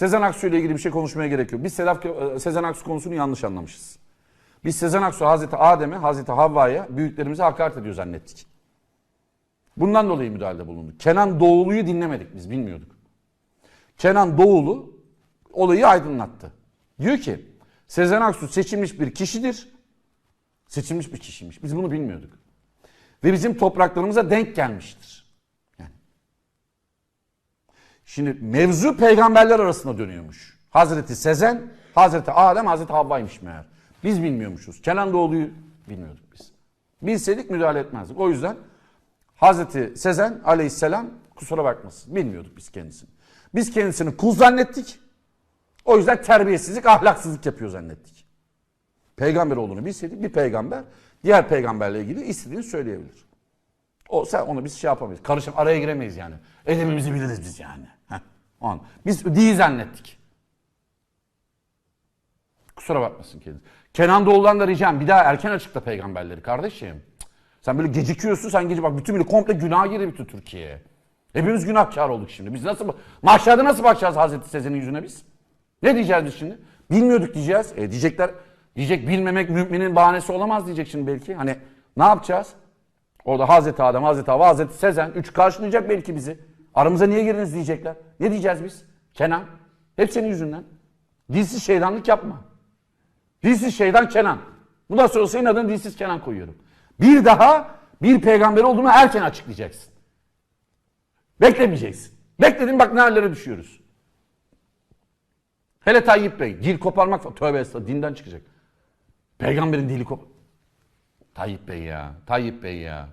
Sezen Aksu ile ilgili bir şey konuşmaya gerek yok. Biz Sedef, e, Sezen Aksu konusunu yanlış anlamışız. Biz Sezen Aksu Hazreti Adem'e, Hazreti Havva'ya, büyüklerimize hakaret ediyor zannettik. Bundan dolayı müdahalede bulunduk. Kenan Doğulu'yu dinlemedik biz, bilmiyorduk. Kenan Doğulu olayı aydınlattı. Diyor ki Sezen Aksu seçilmiş bir kişidir. Seçilmiş bir kişiymiş. Biz bunu bilmiyorduk. Ve bizim topraklarımıza denk gelmiştir. Şimdi mevzu peygamberler arasında dönüyormuş. Hazreti Sezen, Hazreti Adem, Hazreti Havva'ymış meğer. Biz bilmiyormuşuz. Kenan Doğulu'yu bilmiyorduk biz. Bilseydik müdahale etmezdik. O yüzden Hazreti Sezen aleyhisselam kusura bakmasın. Bilmiyorduk biz kendisini. Biz kendisini kul zannettik. O yüzden terbiyesizlik, ahlaksızlık yapıyor zannettik. Peygamber olduğunu bilseydik bir peygamber diğer peygamberle ilgili istediğini söyleyebilir. O sen onu biz şey yapamayız. Karışıp araya giremeyiz yani. Edebimizi biliriz biz yani. Heh, o an. Biz değil zannettik. Kusura bakmasın kendisi. Kenan Doğulu'dan da ricam bir daha erken açıkla peygamberleri kardeşim. Sen böyle gecikiyorsun sen gece bak bütün bile komple günah girdi bütün Türkiye'ye. Hepimiz günahkar olduk şimdi. Biz nasıl mahşerde nasıl bakacağız Hazreti Sezen'in yüzüne biz? Ne diyeceğiz biz şimdi? Bilmiyorduk diyeceğiz. E diyecekler diyecek bilmemek müminin bahanesi olamaz diyecek şimdi belki. Hani ne yapacağız? Orada Hazreti Adem, Hazreti Hava, Hazreti Sezen üç karşılayacak belki bizi. Aramıza niye girdiniz diyecekler. Ne diyeceğiz biz? Kenan. Hep senin yüzünden. Dilsiz şeytanlık yapma. Dilsiz şeytan Kenan. Bundan sonra senin adını dilsiz Kenan koyuyorum. Bir daha bir peygamber olduğunu erken açıklayacaksın. Beklemeyeceksin. Bekledin bak ne düşüyoruz. Hele Tayyip Bey dil koparmak tövbe estağfurullah dinden çıkacak. Peygamberin dili kop... Tayyip Bey ya, Tayyip Bey ya.